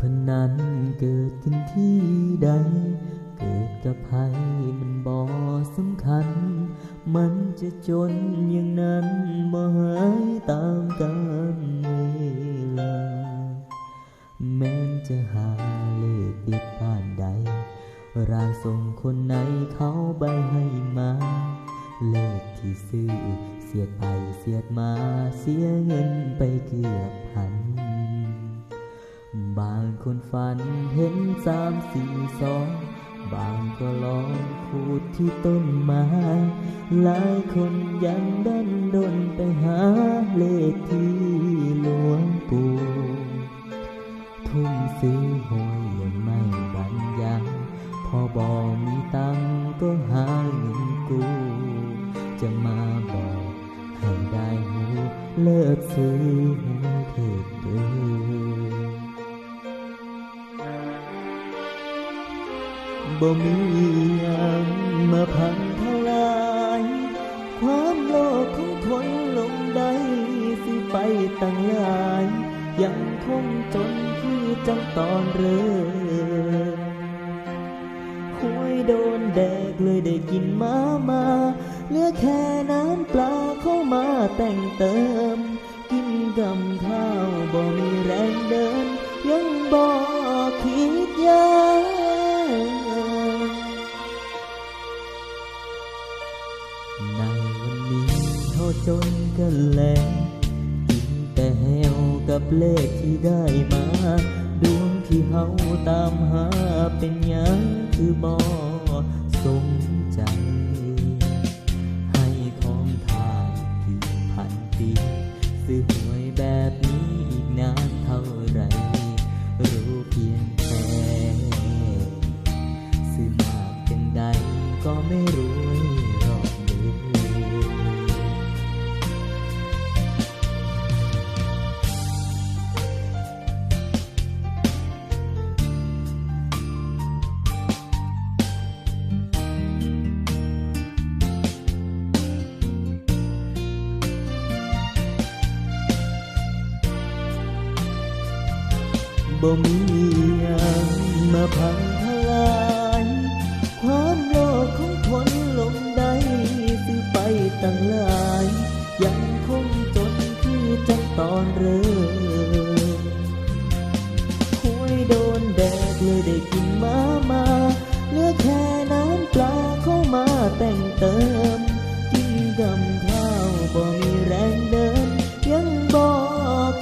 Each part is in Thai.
พนันเกิดขึ้นที่ใด เกิดกับใครมันบ่สำคัญ มันจะจนอย่างนั้นบ่หายตามกาลเวลา แม้นจะหาเลขเด็ดผ่านใดร่างทรงคนไหนเขาใบให้มา เลขที่ซื้อเสียดไปเสียดมาเสียเงินไปเกือบพัน บางคนฝันเห็นสามสี่สอง บางก็ลองพูดที่ต้นไม้หลายคนยังดันดนไปหาเลขที่หลวงปู่ทุ่มซื้อหวยยังไม่บันยังพอบอมีตังก็หาเงินกู้จะมาบอกให้ได้หูเลิกซื้อห บ่มีหยังมาพังทลาย ความโลภของคนลงได้สิไปตั้งหลาย ยังคงจนคือจังตอนเริ่มหวยโดนแดกเลยได้กินมามาเหลือแค่น้ำปลาเข้ามาแต่งเติม ในวันนี้เขาจนกันแล้วกินแต่แหวกับเลขที่ได้มา ดวงที่เขาตามหาเป็นยังคือบอก บ่มีหยังมาพังทลาย ความโลภของคนลงได้ซื้อไปตั้งหลาย ยังคงจนคือจังตอนเริ่มหวยโดนแดดเลยได้กินมามาเหลือแค่น้ำปลาเข้ามาแต่งเติมกินกำข้าวบ่มีแรงเดินยังบ่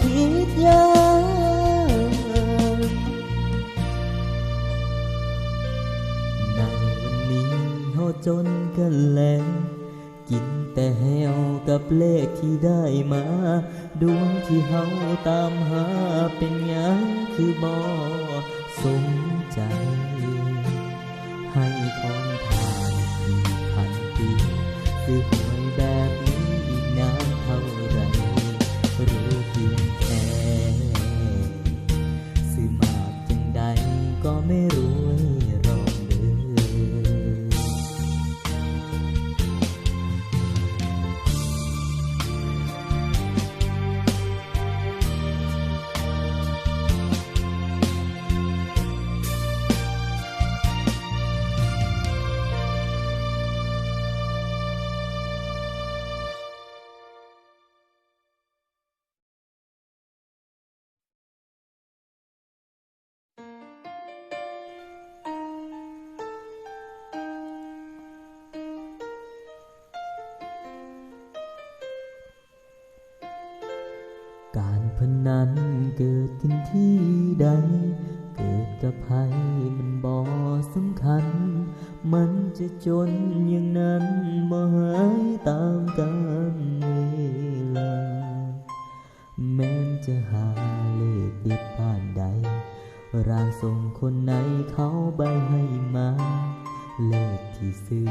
คิดยา จนกันแล้วกินแต่แหวกับเลขที่ได้มา ดวงที่เฮาตามหาเป็นหยังคือบ่สมใจ ให้ของทานกี่พันปีคือ การพนันเกิดขึ้นที่ใด เกิดกับใครมันบ่สำคัญ มันจะจนอย่างนั้นบ่หายตามกันเวลา แม้นจะหาเลขเด็ดผ่านใด ร่างทรงคนไหนเขาใบให้มา เลขที่ซื้อ